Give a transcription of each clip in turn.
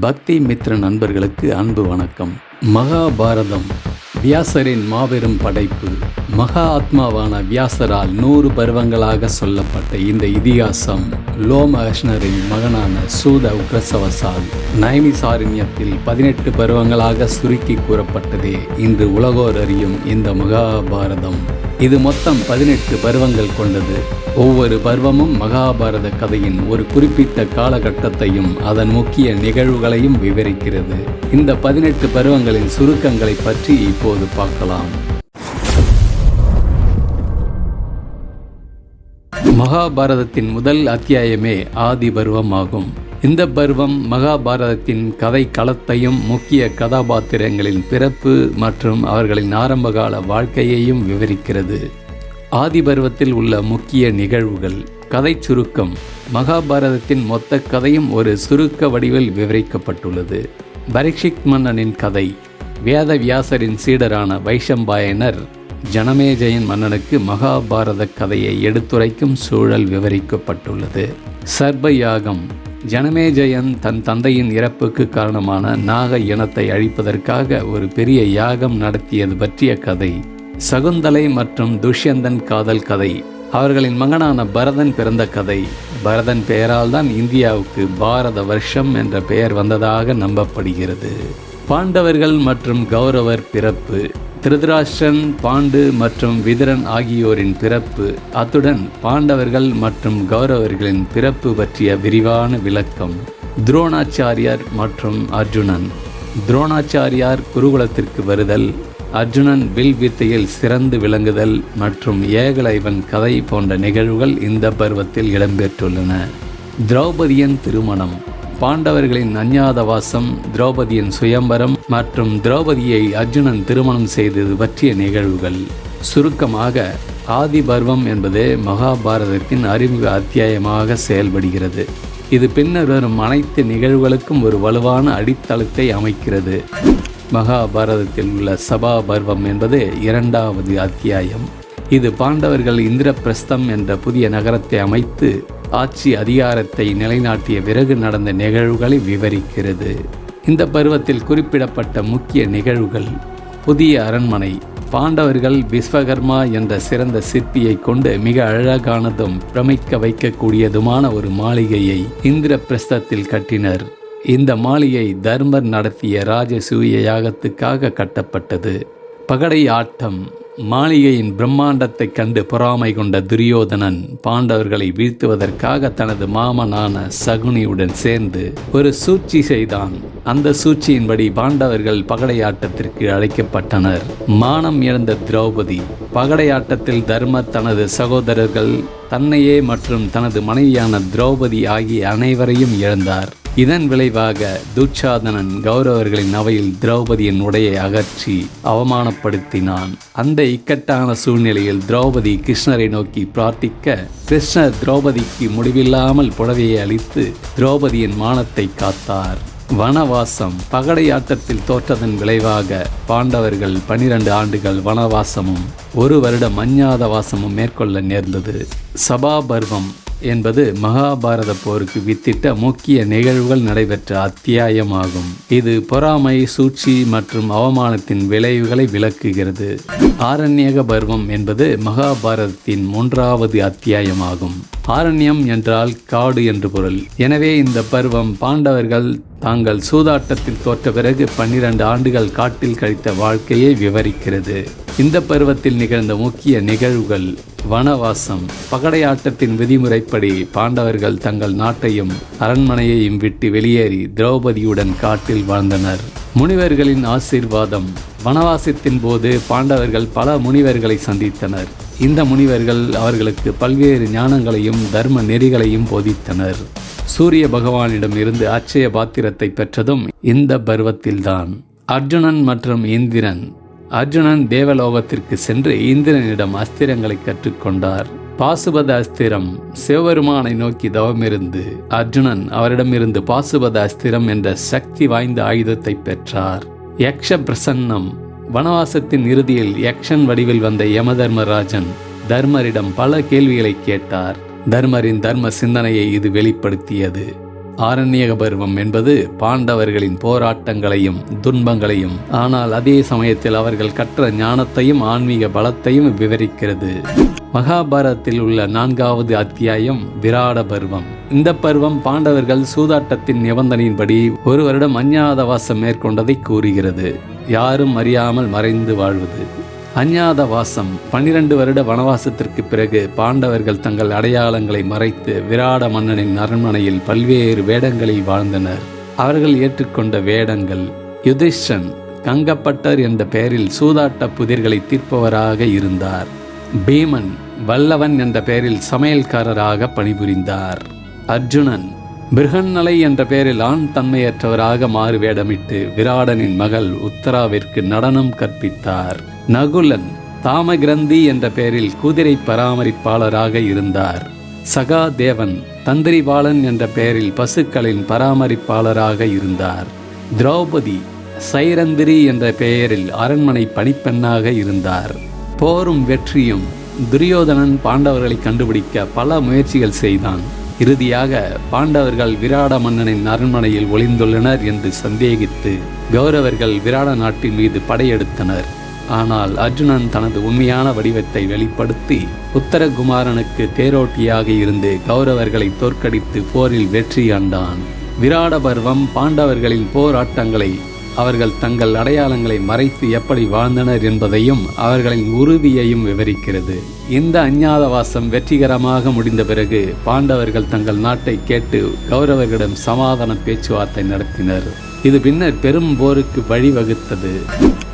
பக்தி மித்ர நண்பர்களுக்கு அன்பு வணக்கம். மகாபாரதம். வியாசரின் மாபெரும் படைப்பு. மகா ஆத்மாவான வியாசரால் நூறு பருவங்களாக சொல்லப்பட்ட இந்த இதிகாசம் லோமஹர்ஷ்ணரின் மகனான சூத உக்ரசவசால் நைமிசாரண்யத்தில் பதினெட்டு பருவங்களாக சுருக்கி கூறப்பட்டதே இன்று உலகோர் அறியும் இந்த மகாபாரதம். இது மொத்தம் பதினெட்டு பருவங்கள் கொண்டது. ஒவ்வொரு பருவமும் மகாபாரத கதையின் ஒரு குறிப்பிட்ட காலகட்டத்தையும் அதன் முக்கிய நிகழ்வுகளையும் விவரிக்கிறது. இந்த பதினெட்டு பருவங்களின் சுருக்கங்களை பற்றி இப்போது பார்க்கலாம். மகாபாரதத்தின் முதல் அத்தியாயமே ஆதி பருவம் ஆகும் இந்த பருவம் மகாபாரதத்தின் கதை களத்தையும் முக்கிய கதாபாத்திரங்களின் பிறப்பு மற்றும் அவர்களின் ஆரம்பகால வாழ்க்கையையும் விவரிக்கிறது. ஆதி பருவத்தில் உள்ள முக்கிய நிகழ்வுகள் கதை சுருக்கம் மகாபாரதத்தின் மொத்த கதையும் ஒரு சுருக்க வடிவில் விவரிக்கப்பட்டுள்ளது. பரீட்சித் மன்னனின் கதை வேத வியாசரின் சீடரான வைஷம்பாயனர் ஜனமேஜயன் மன்னனுக்கு மகாபாரத கதையை எடுத்துரைக்கும் சூழல் விவரிக்கப்பட்டுள்ளது. சர்ப யாகம் ஜனமேஜயன் தன் தந்தையின் இறப்புக்கு காரணமான நாக இனத்தை அழிப்பதற்காக ஒரு பெரிய யாகம் நடத்தியது பற்றிய கதை. சகுந்தலை மற்றும் துஷ்யந்தன் காதல் கதை. அவர்களின் மகனான பரதன் பிறந்த கதை. பரதன் பெயரால் தான் இந்தியாவுக்கு பாரத வருஷம் என்ற பெயர் வந்ததாக நம்பப்படுகிறது. பாண்டவர்கள் மற்றும் கௌரவர் பிறப்பு. திருதராஷ்டிரன் பாண்டு மற்றும் விதரன் ஆகியோரின் பிறப்பு அத்துடன் பாண்டவர்கள் மற்றும் கௌரவர்களின் பிறப்பு பற்றிய விரிவான விளக்கம். துரோணாச்சாரியார் மற்றும் அர்ஜுனன். துரோணாச்சாரியார் குருகுலத்திற்கு வருதல் அர்ஜுனன் வில் வித்தையில் சிறந்து விளங்குதல் மற்றும் ஏகலைவன் கதை போன்ற நிகழ்வுகள் இந்த பருவத்தில் இடம்பெற்றுள்ளன. திரௌபதியின் திருமணம். பாண்டவர்களின் அஞ்ஞாதவாசம் திரௌபதியின் சுயம்பரம் மற்றும் திரௌபதியை அர்ஜுனன் திருமணம் செய்தது பற்றிய நிகழ்வுகள். சுருக்கமாக ஆதி பர்வம் என்பது மகாபாரதத்தின் அறிமுக அத்தியாயமாக செயல்படுகிறது. இது பின்னர் வரும் அனைத்து நிகழ்வுகளுக்கும் ஒரு வலுவான அடித்தளத்தை அமைக்கிறது. மகாபாரதத்தில் உள்ள சபா பர்வம் என்பது இரண்டாவது அத்தியாயம். இது பாண்டவர்கள் இந்திரபிரஸ்தம் என்ற புதிய நகரத்தை அமைத்து ஆட்சி அதிகாரத்தை நிலைநாட்டிய பிறகு நடந்த நிகழ்வுகளை விவரிக்கிறது. இந்த பருவத்தில் குறிப்பிடப்பட்ட முக்கிய நிகழ்வுகள் புதிய அரண்மனை பாண்டவர்கள் விஸ்வகர்மா என்ற சிறந்த சிற்பியை கொண்டு மிக அழகானதும் பிரமிக்க வைக்கக்கூடியதுமான ஒரு மாளிகையை இந்திர பிரஸ்தத்தில் கட்டினர். இந்த மாளிகை தர்மர் நடத்திய ராஜசூய யாகத்துக்காக கட்டப்பட்டது. பகடை ஆட்டம் மாளிகையின் பிரம்மாண்டத்தைக் கண்டு பொறாமை கொண்ட துரியோதனன் பாண்டவர்களை வீழ்த்துவதற்காக தனது மாமனான சகுனியுடன் சேர்ந்து ஒரு சூழ்ச்சி செய்தான். அந்த சூழ்ச்சியின்படி பாண்டவர்கள் பகடையாட்டத்திற்கு அழைக்கப்பட்டனர். மானம் இழந்த திரௌபதி பகடையாட்டத்தில் தர்ம தனது சகோதரர்கள் தன்னையே மற்றும் தனது மனைவியான திரௌபதி ஆகிய அனைவரையும் இழந்தார். இதன் விளைவாக துச்சாதனன் கௌரவர்களின் அவையில் திரௌபதியின் உடையை அகற்றி அவமானப்படுத்தினான். அந்த இக்கட்டான சூழ்நிலையில் திரௌபதி கிருஷ்ணரை நோக்கி பிரார்த்திக்க கிருஷ்ணர் திரௌபதிக்கு முடிவில்லாமல் புடவையை அளித்து திரௌபதியின் மானத்தை காத்தார். வனவாசம் பகடையாட்டத்தில் தோற்றதன் விளைவாக பாண்டவர்கள் பனிரெண்டு ஆண்டுகள் வனவாசமும் ஒரு வருடம் அஞ்ஞாத வாசமும் மேற்கொள்ள நேர்ந்தது. சபாபர்வம் என்பது மகாபாரத போருக்கு வித்திட்ட முக்கிய நிகழ்வுகள் நடைபெற்ற அத்தியாயமாகும். இது பொறாமை சூழ்ச்சி மற்றும் அவமானத்தின் விளைவுகளை விளக்குகிறது. ஆரண்யக பர்வம் என்பது மகாபாரதத்தின் மூன்றாவது அத்தியாயமாகும். ஆரண்யம் என்றால் காடு என்று பொருள். எனவே இந்த பருவம் பாண்டவர்கள் தாங்கள் சூதாட்டத்தில் தோற்ற பிறகு பன்னிரண்டு ஆண்டுகள் காட்டில் கழித்த வாழ்க்கையை விவரிக்கிறது. இந்த பருவத்தில் நிகழ்ந்த முக்கிய நிகழ்வுகள் வனவாசம். பகடையாட்டத்தின் விதிமுறைப்படி பாண்டவர்கள் தங்கள் நாட்டையும் அரண்மனையையும் விட்டு வெளியேறி திரௌபதியுடன் காட்டில் வாழ்ந்தனர். முனிவர்களின் ஆசீர்வாதம். வனவாசத்தின் போது பாண்டவர்கள் பல முனிவர்களை சந்தித்தனர். இந்த முனிவர்கள் அவர்களுக்கு பல்வேறு ஞானங்களையும் தர்ம நெறிகளையும் போதித்தனர். சூரிய பகவானிடம் இருந்து அச்சய பாத்திரத்தை பெற்றதும் இந்த பருவத்தில்தான். அர்ஜுனன் மற்றும் இந்திரன். அர்ஜுனன் தேவலோகத்திற்கு சென்று இந்திரனிடம் அஸ்திரங்களை கற்றுக்கொண்டார். பாசுபத அஸ்திரம் சிவபெருமானை நோக்கி தவமிருந்து அர்ஜுனன் அவரிடமிருந்து பாசுபத அஸ்திரம் என்ற சக்தி வாய்ந்த ஆயுதத்தை பெற்றார். யக்ஷ பிரசன்னம் வனவாசத்தின் இறுதியில் யக்ஷன் வடிவில் வந்த யமதர்மராஜன் தர்மரிடம் பல கேள்விகளை கேட்டார். தர்மரின் தர்ம சிந்தனையை இது வெளிப்படுத்தியது. ஆரண்யக பருவம் என்பது பாண்டவர்களின் போராட்டங்களையும் துன்பங்களையும் ஆனால் அதே சமயத்தில் அவர்கள் கற்ற ஞானத்தையும் ஆன்மீக பலத்தையும் விவரிக்கிறது. மகாபாரதத்தில் உள்ள நான்காவது அத்தியாயம் விராட பருவம். இந்த பருவம் பாண்டவர்கள் சூதாட்டத்தின் நிபந்தனையின்படி ஒரு வருடம் அஞ்ஞாதவாசம் மேற்கொண்டதை கூறுகிறது. யாரும் அறியாமல் மறைந்து வாழ்வது. அஞ்ஞாத வாசம் பன்னிரண்டு வருட வனவாசத்திற்கு பிறகு பாண்டவர்கள் தங்கள் அடையாளங்களை மறைத்து விராட மன்னனின் அரண்மனையில் பல்வேறு வேடங்களில் வாழ்ந்தனர். அவர்கள் ஏற்றுக்கொண்ட வேடங்கள் யுதிஷ்டன் கங்கப்பட்டர் என்ற பெயரில் சூதாட்ட புதிர்களை தீர்ப்பவராக இருந்தார். பீமன் வல்லவன் என்ற பெயரில் சமையல்காரராக பணிபுரிந்தார். அர்ஜுனன் பிருகன்னலை என்ற பெயரில் ஆண் தன்மையற்றவராக மாறு வேடமிட்டு விராடனின் மகள் உத்தராவிற்கு நடனம் கற்பித்தார். நகுலன் தாமகிரந்தி என்ற பெயரில் குதிரை பராமரிப்பாளராக இருந்தார். சகாதேவன் தந்திரிபாலன் என்ற பெயரில் பசுக்களின் பராமரிப்பாளராக இருந்தார். திரௌபதி சைரந்திரி என்ற பெயரில் அரண்மனை பணிப்பெண்ணாக இருந்தார். போரும் வெற்றியும் துரியோதனன் பாண்டவர்களை கண்டுபிடிக்க பல முயற்சிகள் செய்தான். இறுதியாக பாண்டவர்கள் விராட மன்னனின் அரண்மனையில் ஒளிந்துள்ளனர் என்று சந்தேகித்து கௌரவர்கள் விராட நாட்டின் மீது படையெடுத்தனர். ஆனால் அர்ஜுனன் தனது உண்மையான வடிவத்தை வெளிப்படுத்தி உத்தரகுமாரனுக்கு தேரோட்டியாக இருந்து கௌரவர்களை தோற்கடித்து போரில் வெற்றி கண்டான். விராட பர்வம் பாண்டவர்களின் போராட்டங்களை அவர்கள் தங்கள் அடையாளங்களை மறைத்து எப்படி வாழ்ந்தனர் என்பதையும் அவர்களின் உறுதியையும் விவரிக்கிறது. இந்த அஞ்ஞாதவாசம் வெற்றிகரமாக முடிந்த பிறகு பாண்டவர்கள் தங்கள் நாட்டை கேட்டு கௌரவர்களிடம் சமாதான பேச்சுவார்த்தை நடத்தினர். இது பின்னர் பெரும் போருக்கு வழிவகுத்தது.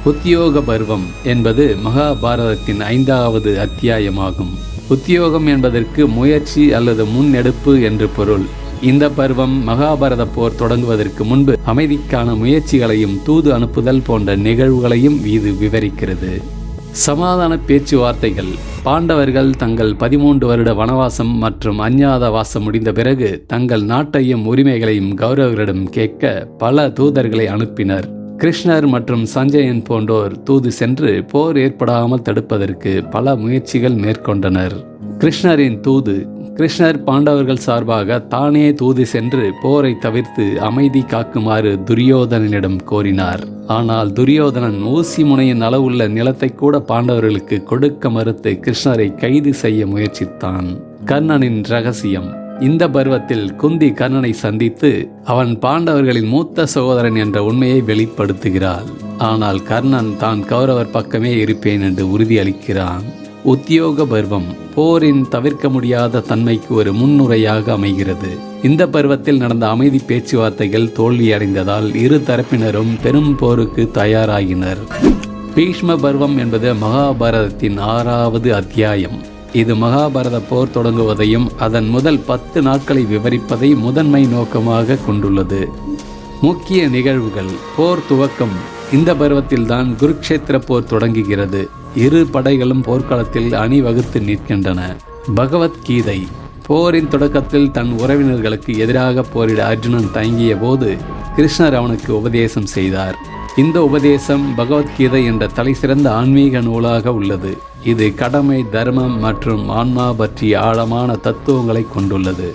உத்தியோக பருவம் என்பது மகாபாரதத்தின் ஐந்தாவது அத்தியாயமாகும். உத்தியோகம் என்பதற்கு முயற்சி அல்லது முன்னெடுப்பு என்று பொருள். இந்த பருவம் மகாபாரத போர் தொடங்குவதற்கு முன்பு அமைதிக்கான முயற்சிகளையும் தூது அனுப்புதல் போன்ற நிகழ்வுகளையும் இது விவரிக்கிறது. சமாதான பேச்சுவார்த்தைகள். பாண்டவர்கள் தங்கள் பதிமூன்று வருட வனவாசம் மற்றும் அஞ்ஞாத வாசம் முடிந்த பிறகு தங்கள் நாட்டையும் உரிமைகளையும் கௌரவர்களிடம் கேட்க பல தூதர்களை அனுப்பினர். கிருஷ்ணர் மற்றும் சஞ்சயன் போன்றோர் தூது சென்று போர் ஏற்படாமல் தடுப்பதற்கு பல முயற்சிகள் மேற்கொண்டனர். கிருஷ்ணரின் தூது கிருஷ்ணர் பாண்டவர்கள் சார்பாக தானே தூது சென்று போரை தவிர்த்து அமைதி காக்குமாறு துரியோதனனிடம் கோரினார். ஆனால் துரியோதனன் ஊசி முனையின் அளவுள்ள நிலத்தை கூட பாண்டவர்களுக்கு கொடுக்க மறுத்து கிருஷ்ணரை கைது செய்ய முயற்சித்தான். கர்ணனின் ரகசியம் இந்த பருவத்தில் குந்தி கர்ணனை சந்தித்து அவன் பாண்டவர்களின் மூத்த சகோதரன் என்ற உண்மையை வெளிப்படுத்துகிறாள். ஆனால் கர்ணன் தான் கௌரவர் பக்கமே இருப்பேன் என்று உறுதியளிக்கிறான். உத்தியோக பருவம் போரின் தவிர்க்க முடியாத தன்மைக்கு ஒரு முன்னுரையாக அமைகிறது. இந்த பருவத்தில் நடந்த அமைதி பேச்சுவார்த்தைகள் தோல்வியடைந்ததால் இரு தரப்பினரும் பெரும் போருக்கு தயாராகினர். பீஷ்ம பருவம் என்பது மகாபாரதத்தின் ஆறாவது அத்தியாயம். இது மகாபாரத போர் தொடங்குவதையும் அதன் முதல் பத்து நாட்களை விவரிப்பதை முதன்மை நோக்கமாக கொண்டுள்ளது. முக்கிய நிகழ்வுகள் போர் துவக்கம். இந்த பருவத்தில்தான் குருக்ஷேத்திர போர் தொடங்குகிறது. இரு படைகளும் போர்க்களத்தில் அணிவகுத்து நிற்கின்றன. பகவத்கீதை. போரின் தொடக்கத்தில் தன் உறவினர்களுக்கு எதிராக போரிட அர்ஜுனன் தயங்கிய போது கிருஷ்ணர் அவனுக்கு உபதேசம் செய்தார். இந்த உபதேசம் பகவத்கீதை என்ற தலைசிறந்த ஆன்மீக நூலாக உள்ளது. இது கடமை தர்மம் மற்றும் ஆன்மா பற்றிய ஆழமான தத்துவங்களை கொண்டுள்ளது.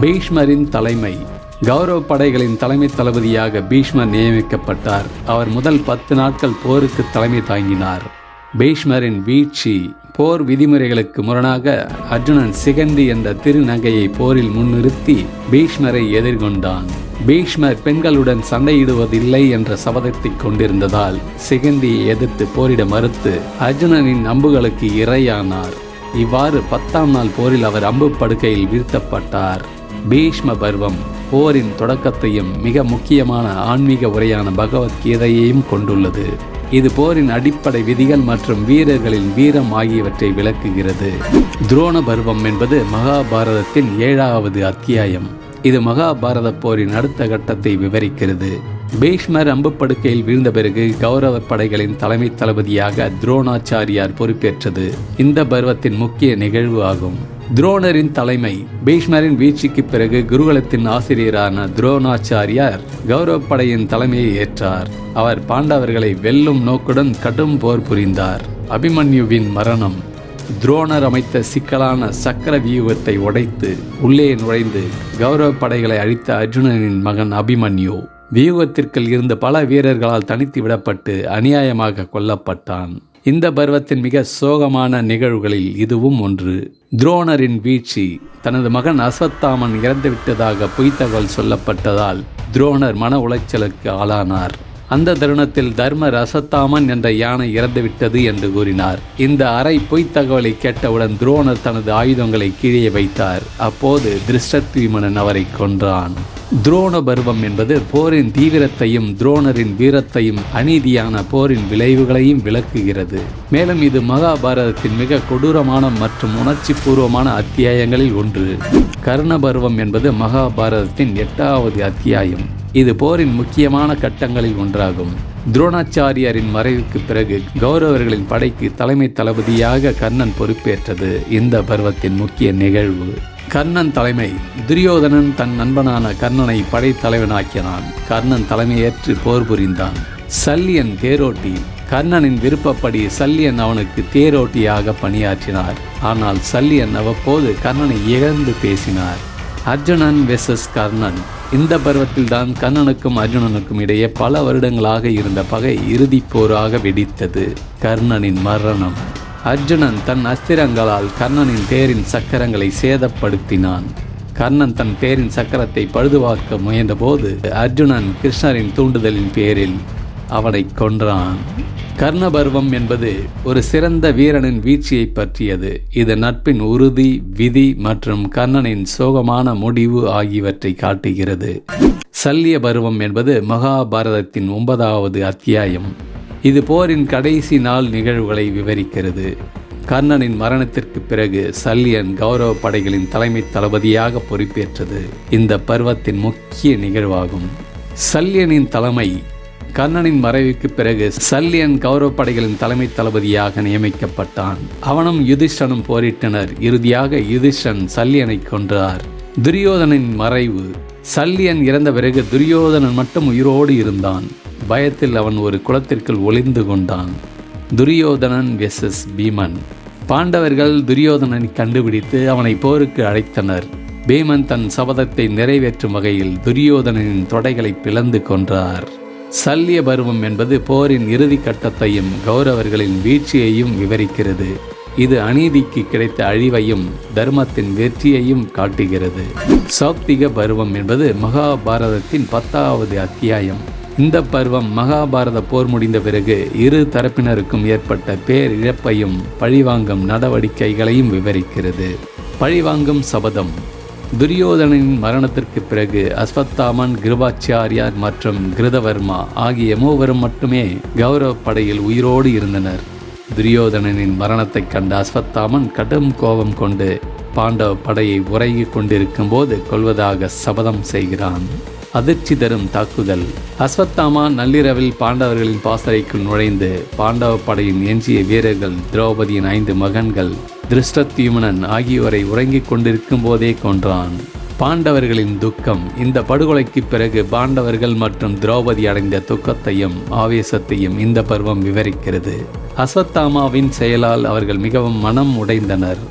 பீஷ்மரின் தலைமை. கௌரவ படைகளின் தலைமை தளபதியாக பீஷ்மர் நியமிக்கப்பட்டார். அவர் முதல் பத்து நாட்கள் போருக்கு தலைமை தாங்கினார். பீஷ்மரின் வீழ்ச்சி போர் விதிமுறைகளுக்கு முரணாக அர்ஜுனன் சிகந்தி என்ற திருநகையை போரில் முன்னிறுத்தி பீஷ்மரை எதிர்கொண்டான். பீஷ்மர் பெண்களுடன் சண்டையிடுவதில்லை என்ற சபதத்தை கொண்டிருந்ததால் சிகந்தியை எதிர்த்து போரிட மறுத்து அர்ஜுனனின் அம்புகளுக்கு இரையானார். இவ்வாறு பத்தாம் நாள் போரில் அவர் அம்பு படுக்கையில் வீழ்த்தப்பட்டார். பீஷ்ம பர்வம் போரின் தொடக்கத்தையும் மிக முக்கியமான ஆன்மீக உரையான பகவத்கீதையையும் கொண்டுள்ளது. இது போரின் அடிப்படை விதிகள் மற்றும் வீரர்களின் வீரம் ஆகியவற்றை விளக்குகிறது. துரோண பருவம் என்பது மகாபாரதத்தின் ஏழாவது அத்தியாயம். இது மகாபாரத போரின் அடுத்த கட்டத்தை விவரிக்கிறது. பீஷ்மர் அம்புப்படுக்கையில் வீழ்ந்த பிறகு கௌரவ படைகளின் தலைமை தளபதியாக துரோணாச்சாரியார் பொறுப்பேற்றது. இந்த பருவத்தின் முக்கிய நிகழ்வு ஆகும். துரோணரின் தலைமை பீஷ்மரின் வீழ்ச்சிக்கு பிறகு குருகுலத்தின் ஆசிரியரான துரோணாச்சாரியார் கௌரவ படையின் தலைமையை ஏற்றார். அவர் பாண்டவர்களை வெல்லும் நோக்குடன் கடும் போர் புரிந்தார். அபிமன்யுவின் மரணம் துரோணர் அமைத்த சிக்கலான சக்கர வியூகத்தை உடைத்து உள்ளே நுழைந்து கௌரவ படைகளை அழித்த அர்ஜுனனின் மகன் அபிமன்யு வியூகத்திற்குள் இருந்த பல வீரர்களால் தனித்து விடப்பட்டு அநியாயமாக கொல்லப்பட்டான். இந்த பருவத்தின் மிக சோகமான நிகழ்வுகளில் இதுவும் ஒன்று. துரோணரின் வீழ்ச்சி தனது மகன் அஸ்வத்தாமன் இறந்துவிட்டதாக பொய்த்தகவல் சொல்லப்பட்டதால் துரோணர் மன உளைச்சலுக்கு ஆளானார். அந்த தருணத்தில் தர்ம ரசத்தாமன் என்ற யானை இறந்துவிட்டது என்று கூறினார். இந்த அறை பொய்த் தகவலை கேட்டவுடன் துரோணர் தனது ஆயுதங்களை கீழே வைத்தார். அப்போது திருஷ்டத்வீமனன் அவரை கொன்றான். துரோண பருவம் என்பது போரின் தீவிரத்தையும் துரோணரின் வீரத்தையும் அநீதியான போரின் விளைவுகளையும் விளக்குகிறது. மேலும் இது மகாபாரதத்தின் மிக கொடூரமான மற்றும் உணர்ச்சி பூர்வமான அத்தியாயங்களில் ஒன்று. கர்ண பருவம் என்பது மகாபாரதத்தின் எட்டாவது அத்தியாயம். இது போரின் முக்கியமான கட்டங்களில் ஒன்றாகும். துரோணாச்சாரியரின் மறைவுக்கு பிறகு கௌரவர்களின் படைக்கு தலைமை தளபதியாக கர்ணன் பொறுப்பேற்றது. இந்த பருவத்தின் முக்கிய நிகழ்வு. கர்ணன் தலைமை. துரியோதனன் தன் நண்பனான கர்ணனை படைத்தலைவனாக்கினான் கர்ணன் தலைமையேற்று போர் புரிந்தான். சல்லியன் தேரோட்டி. கர்ணனின் விருப்பப்படி சல்லியன் அவனுக்கு தேரோட்டியாக பணியாற்றினார். ஆனால் சல்லியன் அவ்வப்போது கர்ணனை இழந்து பேசினார். அர்ஜுனன் வெசஸ் கர்ணன். இந்த பருவத்தில்தான் கர்ணனுக்கும் அர்ஜுனனுக்கும் இடையே பல வருடங்களாக இருந்த பகை இறுதிப் போராக வெடித்தது. கர்ணனின் மரணம். அர்ஜுனன் தன் அஸ்திரங்களால் கர்ணனின் தேரின் சக்கரங்களை சேதப்படுத்தினான். கர்ணன் தன் தேரின் சக்கரத்தை பழுதுவாக்க முயன்றபோது அர்ஜுனன் கிருஷ்ணரின் தூண்டுதலின் பேரில் அவனை கொன்றான். கர்ணபர்வம் என்பது ஒரு சிறந்த வீரனின் வீழ்ச்சியை பற்றியது. இது நட்பின் உறுதி விதி மற்றும் கர்ணனின் சோகமான முடிவு ஆகியவற்றை காட்டுகிறது. சல்லிய பருவம் என்பது மகாபாரதத்தின் ஒன்பதாவது அத்தியாயம். இது போரின் கடைசி நாள் நிகழ்வுகளை விவரிக்கிறது. கர்ணனின் மரணத்திற்கு பிறகு சல்லியன் கௌரவ படைகளின் தலைமை தளபதியாக பொறுப்பேற்றது. இந்த பருவத்தின் முக்கிய நிகழ்வாகும். சல்லியனின் தலைமை கர்ணனின் மறைவுக்கு பிறகு சல்லியன் கௌரவ படைகளின் தலைமை தளபதியாக நியமிக்கப்பட்டான். அவனும் யுதிஷ்டனும் போரிட்டனர். இறுதியாக யுதிஷ்டன் சல்லியனை கொன்றார். துரியோதனின் மறைவு. சல்லியன் இறந்த பிறகு துரியோதனன் மட்டும் உயிரோடு இருந்தான். பயத்தில் அவன் ஒரு குளத்திற்குள் ஒளிந்து கொண்டான். துரியோதனன் வெசஸ் பீமன். பாண்டவர்கள் துரியோதனனை கண்டுபிடித்து அவனை போருக்கு அழைத்தனர். பீமன் தன் சபதத்தை நிறைவேற்றும் வகையில் துரியோதனனின் தொடைகளை பிளந்து கொன்றார். சல்லிய பருவம் என்பது போரின் இறுதி கட்டத்தையும் கௌரவர்களின் வீழ்ச்சியையும் விவரிக்கிறது. இது அநீதிக்கு கிடைத்த அழிவையும் தர்மத்தின் வெற்றியையும் காட்டுகிறது. சௌப்திக பருவம் என்பது மகாபாரதத்தின் பத்தாவது அத்தியாயம். இந்த பருவம் மகாபாரத போர் முடிந்த பிறகு இரு தரப்பினருக்கும் ஏற்பட்ட பேரிழப்பையும் பழிவாங்கும் நடவடிக்கைகளையும் விவரிக்கிறது. பழிவாங்கும் சபதம் துரியோதனின் மரணத்திற்கு பிறகு அஸ்வத்தாமன் கிருபாச்சாரியார் மற்றும் கிருதவர்மா ஆகிய மூவரும் மட்டுமே கௌரவ படையில் உயிரோடு இருந்தனர். துரியோதனனின் மரணத்தைக் கண்ட அஸ்வத்தாமன் கடும் கோபம் கொண்டு பாண்டவ படையை உறங்கிக் கொண்டிருக்கும் போது கொள்வதாக சபதம் செய்கிறான். அதிர்ச்சி தரும் தாக்குதல். அஸ்வத்தாமா நள்ளிரவில் பாண்டவர்களின் பாசறைக்குள் நுழைந்து பாண்டவ படையின் எஞ்சிய வீரர்கள் திரௌபதியின் ஐந்து மகன்கள் திருஷ்டத்யுமனன் ஆகியோரை உறங்கிக் கொண்டிருக்கும் போதே கொன்றான். பாண்டவர்களின் துக்கம் இந்த படுகொலைக்கு பிறகு பாண்டவர்கள் மற்றும் திரௌபதி அடைந்த துக்கத்தையும் ஆவேசத்தையும் இந்த பருவம் விவரிக்கிறது. அஸ்வத்தாமாவின் செயலால் அவர்கள் மிகவும் மனம் உடைந்தனர்.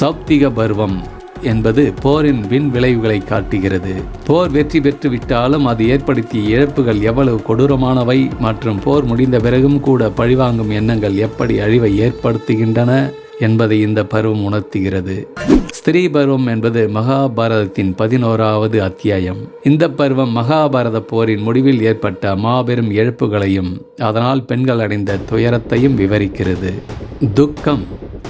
சௌப்திக பருவம் என்பது போரின் வின் விளைவுகளை காட்டுகிறது. போர் வெற்றி பெற்று விட்டாலும் அது ஏற்படுத்திய இழப்புகள் எவ்வளவு கொடூரமானவை மற்றும் போர் முடிந்த பிறகும் கூட பழிவாங்கும் எண்ணங்கள் எப்படி அழிவை ஏற்படுத்துகின்றன? என்பதை இந்த பருவம் உணர்த்துகிறது. ஸ்திரீ பருவம் என்பது மகாபாரதத்தின் பதினோராவது அத்தியாயம். இந்த பருவம் மகாபாரத போரின் முடிவில் ஏற்பட்ட மாபெரும் இழப்புகளையும் அதனால் பெண்கள் அடைந்த துயரத்தையும் விவரிக்கிறது. துக்கம்.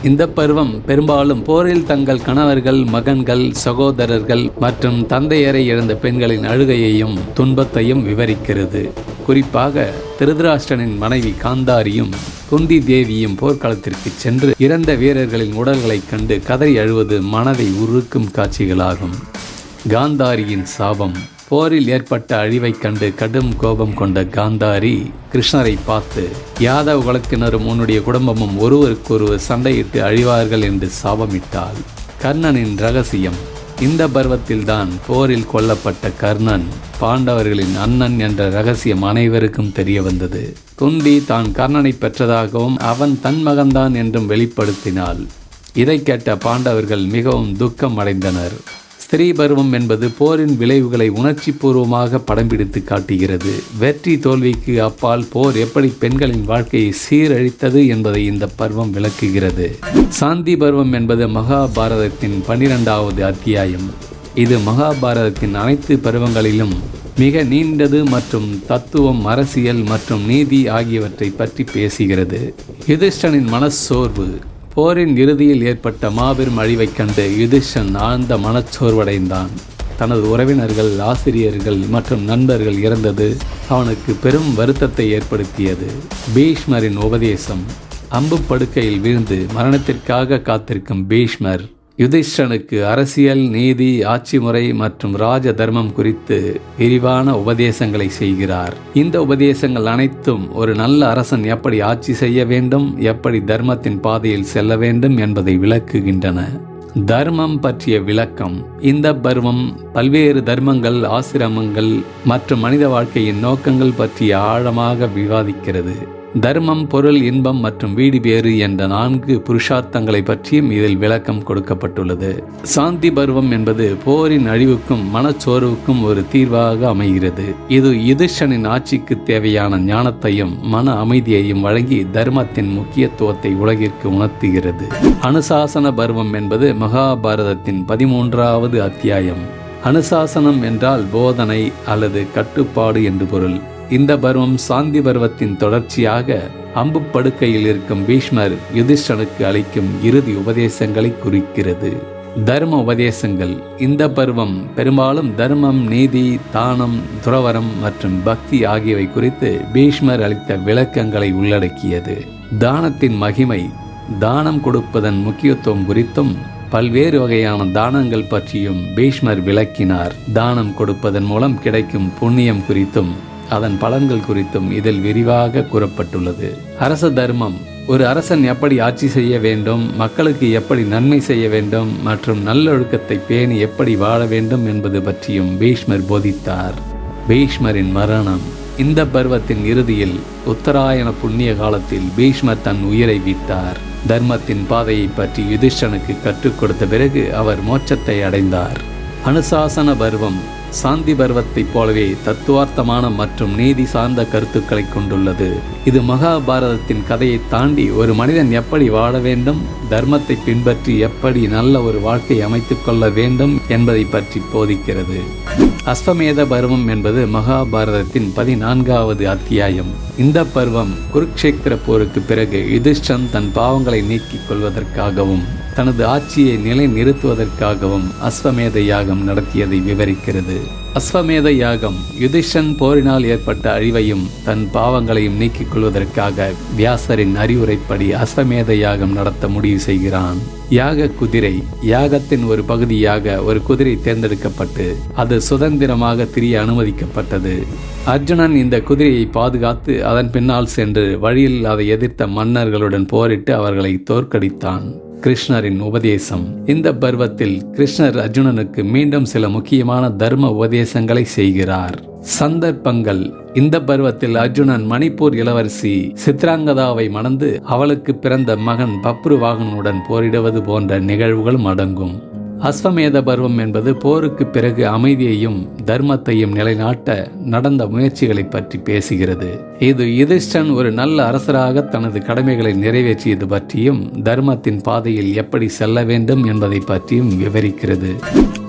இந்த பருவம் பெரும்பாலும் போரில் தங்கள் கணவர்கள் மகன்கள் சகோதரர்கள் மற்றும் தந்தையரை இழந்த பெண்களின் அழுகையையும் துன்பத்தையும் விவரிக்கிறது. குறிப்பாக திருதராஷ்டனின் மனைவி காந்தாரியும் குந்தி தேவியும் போர்க்களத்திற்கு சென்று இறந்த வீரர்களின் உடல்களைக் கண்டு கதறி அழுவது மனதை உருக்கும் காட்சிகளாகும். காந்தாரியின் சாபம் போரில் ஏற்பட்ட அழிவைக் கண்டு கடும் கோபம் கொண்ட காந்தாரி கிருஷ்ணரை பார்த்து யாதவ் குலத்தினரும் உன்னுடைய குடும்பமும் ஒருவருக்கொருவர் சண்டையிட்டு அழிவார்கள் என்று சாபமிட்டாள் கர்ணனின் ரகசியம் இந்த பருவத்தில்தான் போரில் கொல்லப்பட்ட கர்ணன் பாண்டவர்களின் அண்ணன் என்ற ரகசியம் அனைவருக்கும் தெரிய வந்தது. குந்தி தான் கர்ணனை பெற்றதாகவும் அவன் தன் மகன்தான் என்றும் வெளிப்படுத்தினாள். இதை கேட்ட பாண்டவர்கள் மிகவும் துக்கம் அடைந்தனர் ஸ்திரீ பருவம் என்பது போரின் விளைவுகளை உணர்ச்சிபூர்வமாக படம் பிடித்து காட்டுகிறது. வெற்றி தோல்விக்கு அப்பால் போர் எப்படி பெண்களின் வாழ்க்கையை சீரழித்தது என்பதை இந்த பருவம் விளக்குகிறது. சாந்தி பருவம் என்பது மகாபாரதத்தின் பன்னிரெண்டாவது அத்தியாயம். இது மகாபாரதத்தின் அனைத்து பருவங்களிலும் மிக நீண்டது மற்றும் தத்துவம் அரசியல் மற்றும் நீதி ஆகியவற்றை பற்றி பேசுகிறது. யுதிஷ்டனின் மனச்சோர்வு போரின் இறுதியில் ஏற்பட்ட மாபெரும் அழிவைக் கண்டு யுதிஷன் ஆழ்ந்த மனச்சோர்வடைந்தான். தனது உறவினர்கள் ஆசிரியர்கள் மற்றும் நண்பர்கள் இறந்தது அவனுக்கு பெரும் வருத்தத்தை ஏற்படுத்தியது. பீஷ்மரின் உபதேசம் அம்பு படுக்கையில் வீழ்ந்து மரணத்திற்காக காத்திருக்கும் பீஷ்மர் யுதிஷ்டனுக்கு அரசியல் நீதி ஆட்சி முறை மற்றும் ராஜ தர்மம் குறித்து விரிவான உபதேசங்களை செய்கிறார். இந்த உபதேசங்கள் அனைத்தும் ஒரு நல்ல அரசன் எப்படி ஆட்சி செய்ய வேண்டும் எப்படி தர்மத்தின் பாதையில் செல்ல வேண்டும் என்பதை விளக்குகின்றன. தர்மம் பற்றிய விளக்கம். இந்த பருவம் பல்வேறு தர்மங்கள் ஆசிரமங்கள் மற்றும் மனித வாழ்க்கையின் நோக்கங்கள் பற்றிய ஆழமாக விவாதிக்கிறது. தர்மம் பொருள் இன்பம் மற்றும் வீடு பேறு என்ற நான்கு புருஷார்த்தங்களை பற்றியும் இதில் விளக்கம் கொடுக்கப்பட்டுள்ளது. சாந்தி பருவம் என்பது போரின் அழிவுக்கும் மனச்சோர்வுக்கும் ஒரு தீர்வாக அமைகிறது. இது யுதிஷனின் ஆட்சிக்கு தேவையான ஞானத்தையும் மன அமைதியையும் வழங்கி தர்மத்தின் முக்கியத்துவத்தை உலகிற்கு உணர்த்துகிறது. அனுசாசன பருவம் என்பது மகாபாரதத்தின் பதிமூன்றாவது அத்தியாயம். அனுசாசனம் என்றால் போதனை அல்லது கட்டுப்பாடு என்று பொருள். இந்த பருவம் சாந்தி பருவத்தின் தொடர்ச்சியாக அம்பு படுக்கையில் இருக்கும் பீஷ்மர் யுதிஷ்டனுக்கு அளிக்கும் இறுதி உபதேசங்களை குறிக்கிறது. தர்ம உபதேசங்கள். இந்த பருவம் பெரும்பாலும் தர்மம் நீதி தானம் துறவரம் மற்றும் பக்தி ஆகியவை குறித்து பீஷ்மர் அளித்த விளக்கங்களை உள்ளடக்கியது. தானத்தின் மகிமை தானம் கொடுப்பதன் முக்கியத்துவம் குறித்தும் பல்வேறு வகையான தானங்கள் பற்றியும் பீஷ்மர் விளக்கினார். தானம் கொடுப்பதன் மூலம் கிடைக்கும் புண்ணியம் குறித்தும் அதன் பலன்கள் குறித்தும் இதில் விரிவாக கூறப்பட்டுள்ளது. அரச தர்மம் ஒரு அரசன் எப்படி ஆட்சி செய்ய வேண்டும் மக்களுக்கு எப்படி நன்மை செய்ய வேண்டும் மற்றும் நல்லொழுக்கத்தை பேணி எப்படி வாழ வேண்டும் என்பது பற்றியும் பீஷ்மர் போதித்தார். பீஷ்மரின் மரணம் இந்த பருவத்தின் இறுதியில் உத்தராயண புண்ணிய காலத்தில் பீஷ்மர் தன் உயிரை வீத்தார் தர்மத்தின் பாதையை பற்றி யுதிஷ்டனுக்கு கற்றுக் கொடுத்த பிறகு அவர் மோட்சத்தை அடைந்தார். அனுசாசன பருவம் சாந்தி பருவத்தைப் போலவே தத்துவார்த்தமான மற்றும் நீதி சார்ந்த கருத்துக்களை கொண்டுள்ளது. இது மகாபாரதத்தின் கதையை தாண்டி ஒரு மனிதன் எப்படி வாழ வேண்டும் தர்மத்தை பின்பற்றி எப்படி நல்ல ஒரு வாழ்க்கை அமைத்துக் கொள்ள வேண்டும் என்பதை பற்றி போதிக்கிறது. அஸ்வமேத பருவம் என்பது மகாபாரதத்தின் பதினான்காவது அத்தியாயம். இந்த பருவம் குருக்ஷேத்திர போருக்கு பிறகு யுதிஷ்டன் தன் பாவங்களை நீக்கிக் கொள்வதற்காகவும் தனது ஆட்சியை நிலை நிறுத்துவதற்காகவும் அஸ்வமேத யாகம் நடத்தியதை விவரிக்கிறது. அஸ்வமேத யாகம் யுதிஷன் போரினால் ஏற்பட்ட அழிவையும் தன் பாவங்களையும் நீக்கிக் கொள்வதற்காக வியாசரின் அறிவுரைப்படி அஸ்வமேத யாகம் நடத்த முடிவு செய்கிறான். யாக குதிரை யாகத்தின் ஒரு பகுதியாக ஒரு குதிரை தேர்ந்தெடுக்கப்பட்டு அது சுதந்திரமாக திரிய அனுமதிக்கப்பட்டது. அர்ஜுனன் இந்த குதிரையை பாதுகாத்து அதன் பின்னால் சென்று வழியில் அதை எதிர்த்த மன்னர்களுடன் போரிட்டு அவர்களை தோற்கடித்தான். கிருஷ்ணரின் உபதேசம். இந்த பருவத்தில் கிருஷ்ணர் அர்ஜுனனுக்கு மீண்டும் சில முக்கியமான தர்ம உபதேசங்களை செய்கிறார். சந்தர்ப்பங்கள். இந்த பருவத்தில் அர்ஜுனன் மணிப்பூர் இளவரசி சித்ராங்கதாவை மணந்து அவளுக்கு பிறந்த மகன் பப்ருவாகனுடன் போரிடுவது போன்ற நிகழ்வுகள் அடங்கும் அஸ்வமேத பருவம் என்பது போருக்கு பிறகு அமைதியையும் தர்மத்தையும் நிலைநாட்ட நடந்த முயற்சிகளை பற்றி பேசுகிறது. இது யுதிஷ்டன் ஒரு நல்ல அரசராக தனது கடமைகளை நிறைவேற்றியது பற்றியும் தர்மத்தின் பாதையில் எப்படி செல்ல வேண்டும் என்பதை பற்றியும் விவரிக்கிறது.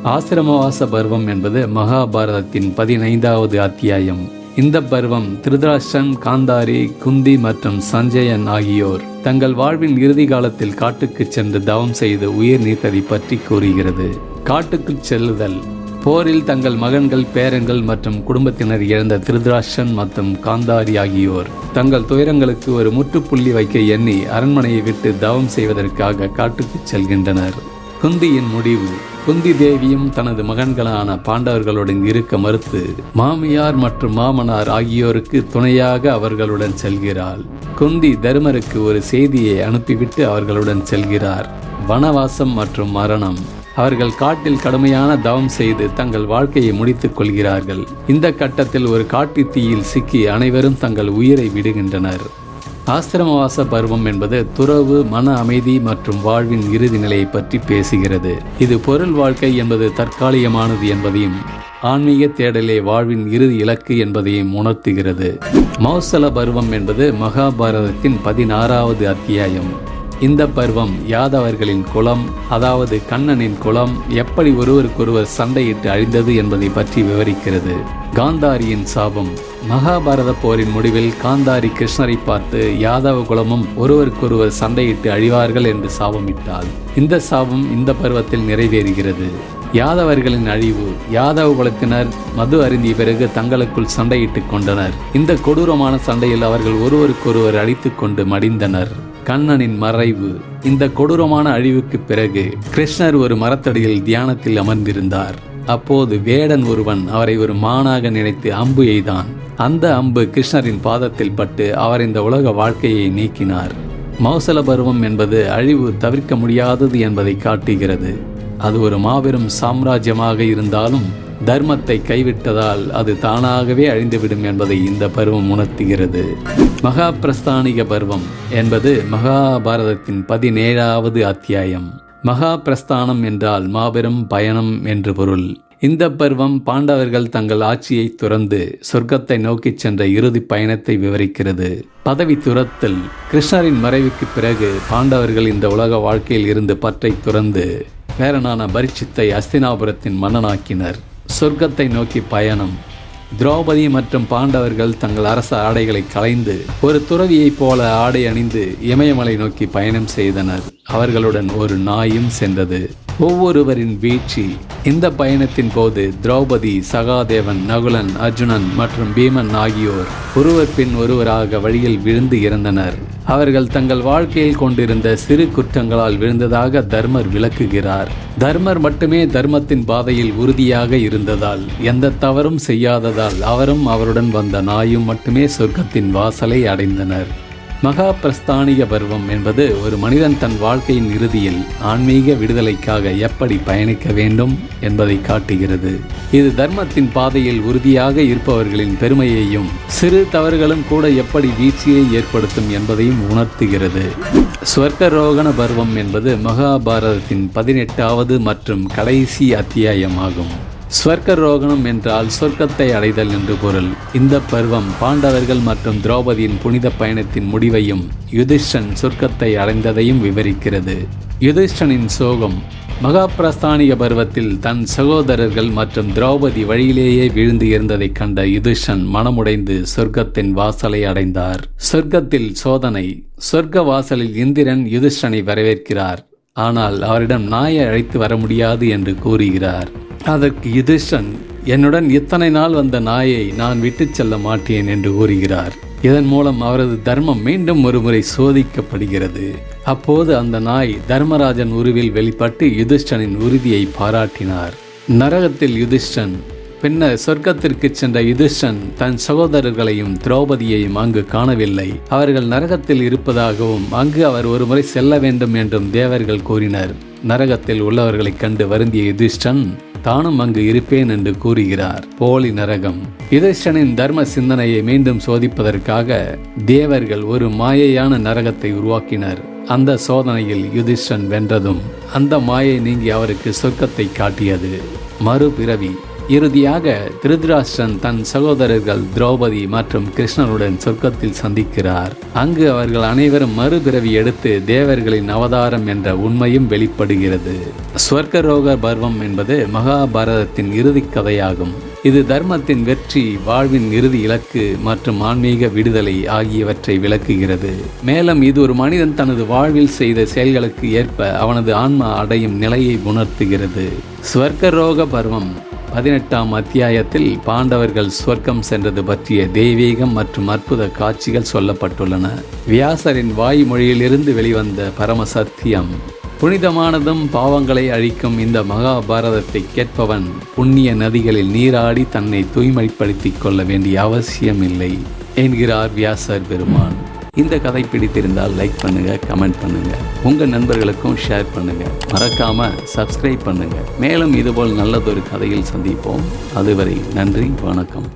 ஆசிரமவாச பருவம் என்பது மகாபாரதத்தின் பதினைந்தாவது அத்தியாயம். இந்த பருவம் திருதராஷ்டிரன் காந்தாரி குந்தி மற்றும் சஞ்சயன் ஆகியோர் தங்கள் வாழ்வின் இறுதி காலத்தில் காட்டுக்கு சென்று தவம் செய்து உயிர் நீத்ததை பற்றி கூறுகிறது. காட்டுக்கு செல்லுதல். போரில் தங்கள் மகன்கள் பேரன்கள் மற்றும் குடும்பத்தினர் இழந்த திருதராஷன் மற்றும் காந்தாரி ஆகியோர் தங்கள் துயரங்களுக்கு ஒரு முற்றுப்புள்ளி வைக்க எண்ணி அரண்மனையை விட்டு தவம் செய்வதற்காக காட்டுக்கு செல்கின்றனர். குந்தியின் முடிவு. குந்தி தேவியும் தனது மகன்களான பாண்டவர்களுடன் இருக்க மறுத்து மாமியார் மற்றும் மாமனார் ஆகியோருக்கு துணையாக அவர்களுடன் செல்கிறாள். குந்தி தருமருக்கு ஒரு செய்தியை அனுப்பிவிட்டு அவர்களுடன் செல்கிறார். வனவாசம் மற்றும் மரணம். அவர்கள் காட்டில் கடுமையான தவம் செய்து தங்கள் வாழ்க்கையை முடித்துக் கொள்கிறார்கள். இந்த கட்டத்தில் ஒரு காட்டு தீயில் சிக்கி அனைவரும் தங்கள் உயிரை விடுகின்றனர். ஆசிரமவாச பருவம் என்பது துறவு மன அமைதி மற்றும் வாழ்வின் இறுதி நிலையை பற்றி பேசுகிறது. இது பொருள் வாழ்க்கை என்பது தற்காலிகமானது என்பதையும் ஆன்மீக தேடலே வாழ்வின் இறுதி இலக்கு என்பதையும் உணர்த்துகிறது. மௌசல பருவம் என்பது மகாபாரதத்தின் பதினாறாவது அத்தியாயம். இந்த பருவம் யாதவர்களின் குலம் அதாவது கண்ணனின் குலம் எப்படி ஒருவருக்கொருவர் சண்டையிட்டு அழிந்தது என்பதை பற்றி விவரிக்கிறது. காந்தாரியின் சாபம். மகாபாரத போரின் முடிவில் காந்தாரி கிருஷ்ணரை பார்த்து யாதவ குலமும் ஒருவருக்கொருவர் சண்டையிட்டு அழிவார்கள் என்று சாபமிட்டாள். இந்த சாபம் இந்த பருவத்தில் நிறைவேறுகிறது. யாதவர்களின் அழிவு யாதவ குலத்தினர் மது அருந்திய பிறகு தங்களுக்குள் சண்டையிட்டுக் கொண்டனர். இந்த கொடூரமான சண்டையில் அவர்கள் ஒருவருக்கொருவர் அடித்துக் கொண்டு மடிந்தனர். கண்ணனின் மறைவு. இந்த கொடூரமான அழிவுக்கு பிறகு கிருஷ்ணர் ஒரு மரத்தடியில் தியானத்தில் அமர்ந்திருந்தார். அப்போது வேடன் ஒருவன் அவரை ஒரு மானாக நினைத்து அம்பு எய்தான். அந்த அம்பு கிருஷ்ணரின் பாதத்தில் பட்டு அவர் இந்த உலக வாழ்க்கையை நீக்கினார். மௌசல பருவம் என்பது அழிவு தவிர்க்க முடியாதது என்பதை காட்டுகிறது. அது ஒரு மாபெரும் சாம்ராஜ்யமாக இருந்தாலும் தர்மத்தை கைவிட்டதால் அது தானாகவே அழிந்துவிடும் என்பதை இந்த பருவம் உணர்த்துகிறது. மகா பிரஸ்தானிக பருவம் என்பது மகாபாரதத்தின் பதினேழாவது அத்தியாயம். மகா பிரஸ்தானம் என்றால் மாபெரும் பயணம் என்று பொருள். இந்த பருவம் பாண்டவர்கள் தங்கள் ஆட்சியை துறந்து சொர்க்கத்தை நோக்கிச் சென்ற இறுதி பயணத்தை விவரிக்கிறது. பதவி துரத்தல் கிருஷ்ணரின் மறைவுக்கு பிறகு பாண்டவர்கள் இந்த உலக வாழ்க்கையில் இருந்து பற்றை துறந்து பேரனான பரிச்சித்தை அஸ்தினாபுரத்தின் மன்னனாக்கினர். சொர்க்கத்தை நோக்கி பயணம். திரௌபதி மற்றும் பாண்டவர்கள் தங்கள் அரச ஆடைகளை களைந்து ஒரு துறவியைப் போல ஆடை அணிந்து இமயமலை நோக்கி பயணம் செய்தனர். அவர்களுடன் ஒரு நாயும் சென்றது. ஒவ்வொருவரின் வீழ்ச்சி இந்த பயணத்தின் போது திரௌபதி சகாதேவன் நகுலன் அர்ஜுனன் மற்றும் பீமன் ஆகியோர் ஒருவர் பின் ஒருவராக வழியில் விழுந்து இறந்தனர். அவர்கள் தங்கள் வாழ்க்கையில் கொண்டிருந்த சிறு குற்றங்களால் விழுந்ததாக தர்மர் விளக்குகிறார். தர்மர் மட்டுமே தர்மத்தின் பாதையில் உறுதியாக இருந்ததால் எந்த தவறும் செய்யாததால் அவரும் அவருடன் வந்த நாயும் மட்டுமே சொர்க்கத்தின் வாசலை அடைந்தனர். மகா பிரஸ்தானிக பருவம் என்பது ஒரு மனிதன் தன் வாழ்க்கையின் இறுதியில் ஆன்மீக விடுதலைக்காக எப்படி பயணிக்க வேண்டும் என்பதை காட்டுகிறது. இது தர்மத்தின் பாதையில் உறுதியாக இருப்பவர்களின் பெருமையையும் சிறு தவறுகளும் கூட எப்படி வீழ்ச்சியை ஏற்படுத்தும் என்பதையும் உணர்த்துகிறது. ஸ்வர்கரோகண பருவம் என்பது மகாபாரதத்தின் பதினெட்டாவது மற்றும் கடைசி அத்தியாயமாகும். ஸ்வர்க்கரோகணம் என்றால் சொர்க்கத்தை அடைதல் என்று பொருள். இந்த பருவம் பாண்டவர்கள் மற்றும் திரௌபதியின் புனித பயணத்தின் முடிவையும் யுதிஷ்டன் சொர்க்கத்தை அடைந்ததையும் விவரிக்கிறது. யுதிஷ்டனின் சோகம் மகாபிரஸ்தானிய பருவத்தில் தன் சகோதரர்கள் மற்றும் திரௌபதி வழியிலேயே வீழ்ந்து இருந்ததைக் கண்ட யுதிஷன் மனமுடைந்து சொர்க்கத்தின் வாசலை அடைந்தார். சொர்க்கத்தில் சோதனை சொர்க்க வாசலில் இந்திரன் யுதிஷ்டனை வரவேற்கிறார். ஆனால் அவரிடம் நாயை அழைத்து வர முடியாது என்று கூறுகிறார். அதற்கு யுதிஷன் என்னுடன் இத்தனை நாள் வந்த நாயை நான் விட்டுச் செல்ல மாட்டேன் என்று கூறுகிறார். இதன் மூலம் அவரது தர்மம் மீண்டும் ஒருமுறை சோதிக்கப்படுகிறது. அப்போது அந்த நாய் தர்மராஜன் உருவில் வெளிப்பட்டு யுதிஷ்டனின் உறுதியை பாராட்டினார். நரகத்தில் யுதிஷ்டன் பின்னர் சொர்க்கத்திற்கு சென்ற யுதிஷ்டன் தன் சகோதரர்களையும் திரௌபதியையும் அங்கு காணவில்லை. அவர்கள் நரகத்தில் இருப்பதாகவும் அங்கு அவர் ஒருமுறை செல்ல வேண்டும் என்றும் தேவர்கள் கூறினர். நரகத்தில் உள்ளவர்களைக் கண்டு வருந்திய யுதிஷ்டன் தானும் அங்கு இருப்பேன் என்று கூறுகிறார். போலி நரகம். யுதிஷ்டனின் தர்ம சிந்தனையை மீண்டும் சோதிப்பதற்காக தேவர்கள் ஒரு மாயையான நரகத்தை உருவாக்கினர். அந்த சோதனையில் யுதிஷ்டன் வென்றதும் அந்த மாயை நீங்கி அவருக்கு சொர்க்கத்தை காட்டியது. மறுபிறவி. இறுதியாக திருதராஷ்டிரன் தன் சகோதரர்கள் திரௌபதி மற்றும் கிருஷ்ணனுடன் சொர்க்கத்தில் சந்திக்கிறார். அங்கு அவர்கள் அனைவரும் மறுபிறவி எடுத்து தேவர்களின் அவதாரம் என்ற உண்மையும் வெளிப்படுகிறது. ஸ்வர்கரோக பர்வம் என்பது மகாபாரதத்தின் இறுதி கதையாகும். இது தர்மத்தின் வெற்றி வாழ்வின் இறுதி இலக்கு மற்றும் ஆன்மீக விடுதலை ஆகியவற்றை விளக்குகிறது. மேலும் இது ஒரு மனிதன் தனது வாழ்வில் செய்த செயல்களுக்கு ஏற்ப அவனது ஆன்மா அடையும் நிலையை உணர்த்துகிறது. ஸ்வர்கரோக பருவம் பதினெட்டாம் அத்தியாயத்தில் பாண்டவர்கள் ஸ்வர்க்கம் சென்றது பற்றிய தெய்வீகம் மற்றும் அற்புத காட்சிகள் சொல்லப்பட்டுள்ளன. வியாசரின் வாய்மொழியிலிருந்து வெளிவந்த பரம சத்தியம் புனிதமானதும் பாவங்களை அழிக்கும் இந்த மகாபாரதத்தை கேட்பவன் புண்ணிய நதிகளில் நீராடி தன்னை தூய்மைப்படுத்திக் கொள்ள வேண்டிய அவசியம் இல்லை என்கிறார் வியாசர் பெருமான். இந்த கதை பிடித்திருந்தால் லைக் பண்ணுங்க கமெண்ட் பண்ணுங்க. உங்க நண்பர்களுக்கும் ஷேர் பண்ணுங்க. மறக்காம சப்ஸ்கிரைப் பண்ணுங்க. மேலும் இதுபோல் நல்லதொரு கதையில் சந்திப்போம். அதுவரை நன்றி வணக்கம்.